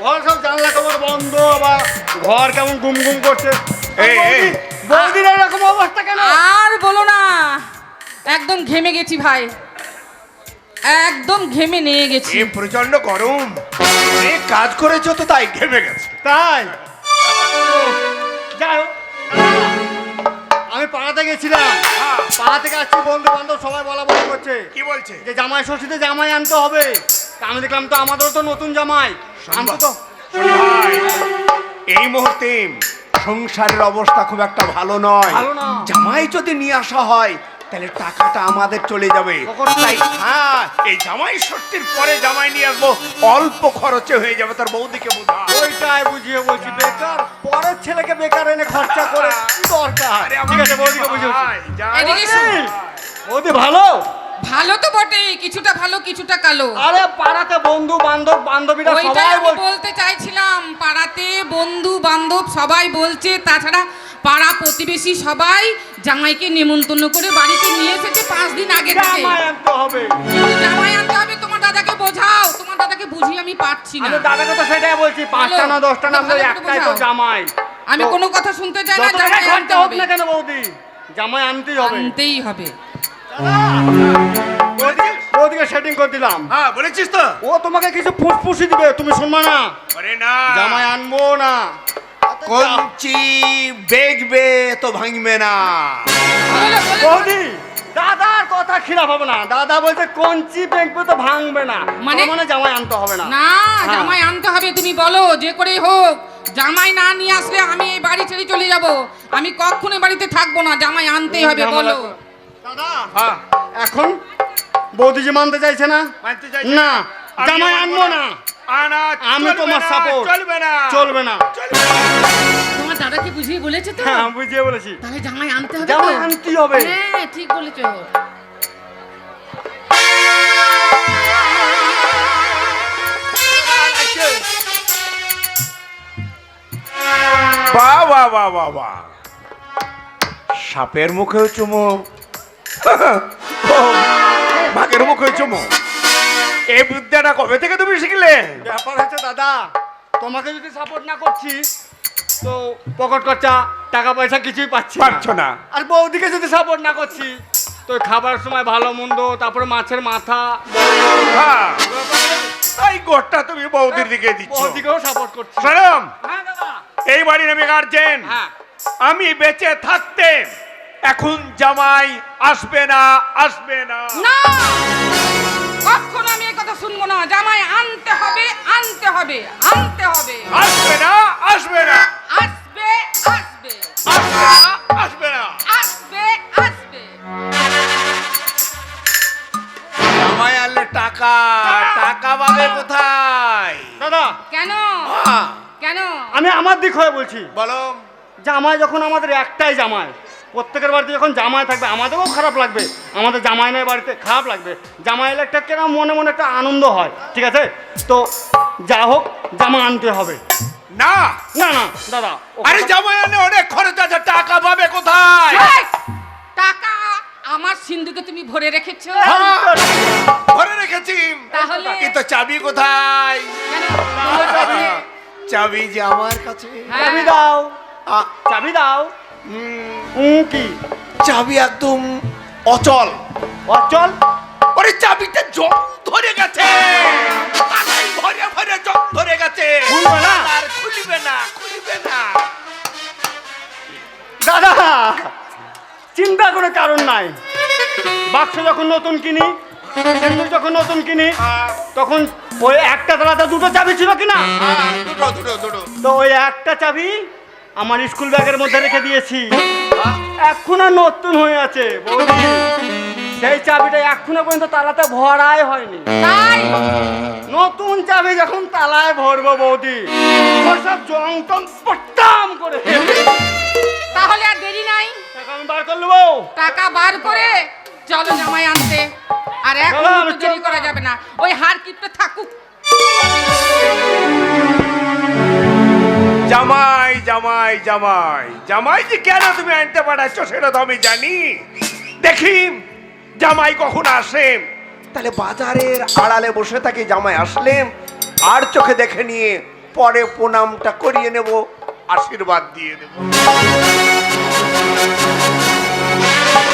ঘর সব জানলা কবর বন্ধ বা ঘর কেমন গুম গুম করছে। এই, এই। বৌদির এরকম অবস্থা কেন? আর বলো না। একদম ঘেমে গেছি ভাই। একদম ঘেমে নিয়ে গেছি। প্রচণ্ড গরম। এ কাজ করেছ তো তাই ঘেমে গেছে। তাই? যাই হোক, আমি পাড়াতে গেছিলাম। হ্যাঁ। পাড়া থেকে আসছি বন্ধু বান্ধব সবাই বলা বলা করছে। কি বলছে? যে জামাই ষষ্ঠীতে জামাই আনতে হবে। আমি দেখলাম তো আমাদেরও তো নতুন জামাই। তো? এই মুহূর্তে সংসারের অবস্থা খুব একটা ভালো নয়। জামাই যদি নিয়ে আসা হয় তাহলে টাকাটা আমাদের চলে যাবে। তাই হ্যাঁ এই জামাই ষষ্ঠীর পরে জামাই নিয়ে আসব। অল্প খরচে হয়ে যাবে তার বৌদিকে বোঝা ওইটাই বুঝিয়ে বলছি বেকার। পরের ছেলেকে বেকার এনে খরচা করে দরকার। ঠিক আছে বৌদিকে। বৌদি ভালো? ভালো তো বটেই কিছুটা ভালো কিছুটা কালো। আরে পাড়াতে বন্ধু বান্ধব বান্ধবীরা সবাই বলতে চাইছিলাম পাড়াতে বন্ধু বান্ধব সবাই বলছে তাছাড়া পাড়া প্রতিবেশী সবাই জামাইকে নেমন্তন্ন করে বাড়িতে নিয়ে এসেছে পাঁচ দিন আগে থেকে। জামাই আনতে হবে। জামাই আনতে হবে তোমার দাদাকে বোঝাও তোমার দাদাকে বুঝিয়ে আমি পাচ্ছি না। দাদাকে তো সেটাই বলছি পাঁচটা না দশটা না একটাই তো জামাই। আমি কোনো কথা শুনতে চাই না জামাই আনতে হবে। না কেন বৌদি জামাই আনতেই হবে। আনতেই হবে। বৌদিকে সেটিং করে দিলাম। হ্যাঁ বলেছিস তো। ও তোমাকে কিছু ফুসফুসি দিবে তুমি শুনবা না? আরে না। জামাই আনব না। কঞ্চি বেগবে তো ভাঙবে না। বৌদি দাদার কথা খিলাফ হবে না। দাদা বলছে কঞ্চি বেঁকবে তো ভাঙবে না। মানে? মানে জামাই আনতে হবে না। না হ্যাঁ। জামাই আনতে হবে তুমি বলো যে করেই হোক। জামাই না নিয়ে আসলে আমি এই বাড়ি ছেড়ে চলে যাব। আমি কখনো বাড়িতে থাকব না জামাই আনতেই হবে বলো। হ্যাঁ। এখন বৌদি যে মানতে চাইছে না? মানতে চাইছি না জামাই আনব না। আনা আমি তোমার support। চলবে না। চলবে না। তোমার বুঝিয়ে বলেছে তো? হ্যাঁ বুঝিয়ে বলেছি। তাহলে জামাই আনতে হবে জামাই তো? হবে। হ্যাঁ ঠিক বলেছ। বাহ বাহ বাহ বাহ বাহ। সাপের মুখেও চুমো। বাঘের মুখেও চুমো এই বিদ্যাটা কবে থেকে তুমি শিখলে? ব্যাপার হচ্ছে দাদা তোমাকে যদি সাপোর্ট না করছি তো পকেট খরচা টাকা পয়সা কিছুই পাচ্ছি পারছ না। আর বৌদিকে যদি সাপোর্ট না করছি তো খাবার সময় ভালো মন্দ তারপরে মাছের মাথা হ্যাঁ। তাই গোটটা তুমি বৌদির দিকে দিচ্ছ। বৌদিকেও সাপোর্ট করছি। হ্যাঁ দাদা। এই বাড়ির আমি গার্জেন হ্যাঁ। আমি বেঁচে থাকতে এখন জামাই আসবে না আসবে না। না! কখনো আমি এই কথা শুনব না। জামাই আনতে হবে আনতে হবে আনতে হবে। আসবে না আসবে না। আসবে আসবে। আসবে না আসবে না। আসবে আসবে। জামাই আনলে টাকা। টাকা পাবে কোথায়? দাদা কেন? কেন? আমি আমার দিক হয়ে বলছি। বলো। জামাই যখন আমাদের একটাই জামাই প্রত্যেকের বাড়িতে যখন জামাই থাকবে আমাদেরও খারাপ লাগবে। আমাদের জামাই নেই বাড়িতে খারাপ লাগবে। জামাই এলে একটা কেন মনে মনে একটা আনন্দ হয় ঠিক আছে? তো যা হোক জামা আনতে হবে। না! না না দাদা আরে জামাই আনলে অনেক খরচ আছে টাকা পাবে কোথায়? টাকা আমার সিন্ধুকে তুমি ভরে রেখেছো? হ্যাঁ, ঘরে রেখেছি। তাহলে? কিন্তু চাবি কোথায়? চাবি যে আমার কাছে। হ্যাঁ। চাবি দাও। আ, চাবি দাও। কি? চাবি একদম অচল। অচল? ওরে চাবিতে জং ধরে গেছে। তালাই ভরে ভরে জং ধরে গেছে। খুলবে না? আর খুলবে না খুলবে না। দাদা চিন্তা করে কারণ নাই। বাক্স যখন নতুন কিনি সিন্দুক যখন নতুন কিনি আহ, তখন ওই একটা তালাতে দুটো চাবি ছিল কিনা? দুটো দুটো দুটো। তো ওই একটা চাবি আমার স্কুল ব্যাগের মধ্যে রেখে দিয়েছি। এখন আর নতুন হয়ে আছে বৌদি। সেই চাবিটা এখনও পর্যন্ত তালাতে ভরাই হয়নি। তাই? নতুন চাবি যখন তালায় ভরবো বৌদি ওর সব জং টং পট্টাম করে। তাহলে আর দেরি নাই। টাকা আমি বার করে নেব। টাকা বার করে চলো জামাই আনতে। আর এখন দেরি করা যাবে না। ওই হার কিপটা থাকুক। জামাই জামাই জামাই। জামাই যে কেন তুমি আনতে পারাচ্ছ সেটা তো আমি জানি। দেখি, জামাই কখন আসে? তাহলে বাজারের আড়ালে বসে থাকি, জামাই আসলে আর চোখে দেখে নিয়ে পরে প্রণামটা করিয়ে নেব, আশীর্বাদ দিয়ে দেব।